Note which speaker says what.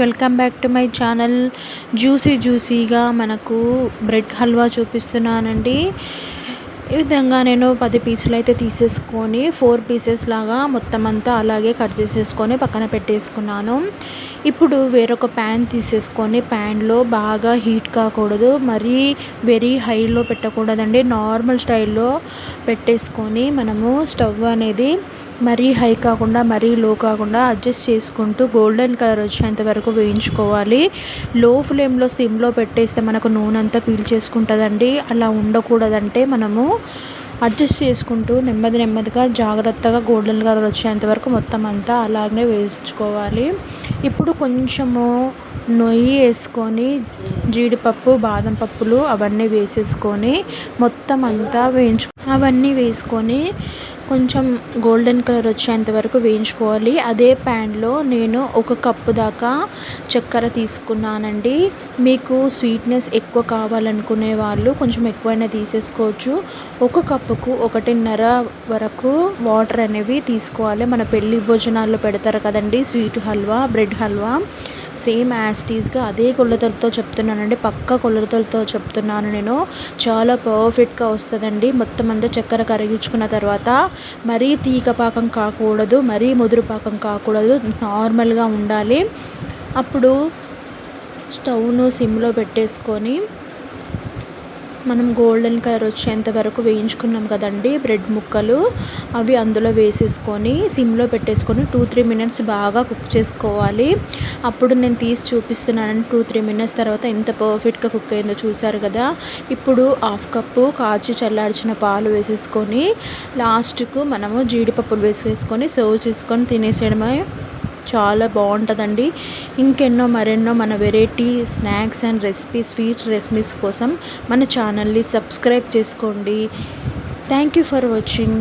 Speaker 1: Welcome back to my channel. Juicy జ్యూసీగా మనకు bread halwa చూపిస్తున్నానండి. ఈ విధంగా నేను పది పీసులు అయితే తీసేసుకొని ఫోర్ పీసెస్ లాగా మొత్తం అంతా అలాగే కట్ చేసేసుకొని పక్కన పెట్టేసుకున్నాను. ఇప్పుడు వేరొక ప్యాన్ తీసేసుకొని ప్యాన్లో బాగా హీట్ కాకూడదు మరీ వెరీ హైలో పెట్టకూడదండి. నార్మల్ స్టైల్లో పెట్టేసుకొని మనము స్టవ్ అనేది మరీ హై కాకుండా మరీ లో కాకుండా అడ్జస్ట్ చేసుకుంటూ గోల్డెన్ కలర్ వచ్చేంత వరకు వేయించుకోవాలి. లో ఫ్లేమ్లో సిమ్లో పెట్టేస్తే మనకు నూనె అంతా పీల్చేసుకుంటుందండి అలా ఉండకూడదంటే మనము అడ్జస్ట్ చేసుకుంటూ నెమ్మది నెమ్మదిగా జాగ్రత్తగా గోల్డెన్ కలర్ వచ్చేంత వరకు మొత్తం అంతా అలాగే వేయించుకోవాలి. ఇప్పుడు కొంచెము నొయ్యి వేసుకొని జీడిపప్పు బాదం పప్పులు అవన్నీ వేసేసుకొని మొత్తం అంతా వేయించు అవన్నీ వేసుకొని కొంచెం గోల్డెన్ కలర్ వచ్చేంత వరకు వేయించుకోవాలి. అదే ప్యాన్లో నేను ఒక కప్పు దాకా చక్కెర తీసుకున్నానండి. మీకు స్వీట్నెస్ ఎక్కువ కావాలనుకునే వాళ్ళు కొంచెం ఎక్కువైనా తీసేసుకోవచ్చు. ఒక కప్పుకు ఒకటిన్నర వరకు వాటర్ అనేవి తీసుకోవాలి. మన పెళ్ళి భోజనాల్లో పెడతారు కదండి sweet halwa bread halwa. Same యాస్టీస్గా అదే కొలతలతో చెప్తున్నానండి. పక్క కొలతలతో చెప్తున్నాను నేను. చాలా పర్ఫెక్ట్గా వస్తుందండి. మొత్తం అంతా చక్కెర కరిగించుకున్న తర్వాత మరీ తీగ పాకం కాకూడదు మరీ ముదురు పాకం కాకూడదు. నార్మల్గా ఉండాలి. అప్పుడు స్టవ్ను సిమ్లో పెట్టేసుకొని మనం గోల్డెన్ కలర్ వచ్చేంత వరకు వేయించుకున్నాం కదండి బ్రెడ్ ముక్కలు. అవి అందులో వేసేసుకొని సిమ్లో పెట్టేసుకొని టూ త్రీ మినిట్స్ బాగా కుక్ చేసుకోవాలి. అప్పుడు నేను తీసి చూపిస్తున్నానండి టూ త్రీ మినిట్స్ తర్వాత ఎంత పర్ఫెక్ట్గా కుక్ అయిందో చూసారు కదా. ఇప్పుడు హాఫ్ కప్పు కాచి చల్లార్చిన పాలు వేసేసుకొని లాస్ట్కు మనము జీడిపప్పులు వేసేసుకొని సర్వ్ చేసుకొని తినేసేయడమే చాలా బాగుంటుందండి. ఇంకెన్నో మరెన్నో మన variety snacks and recipes sweet recipes కోసం మన ఛానల్ని సబ్స్క్రైబ్ చేసుకోండి. Thank you for watching.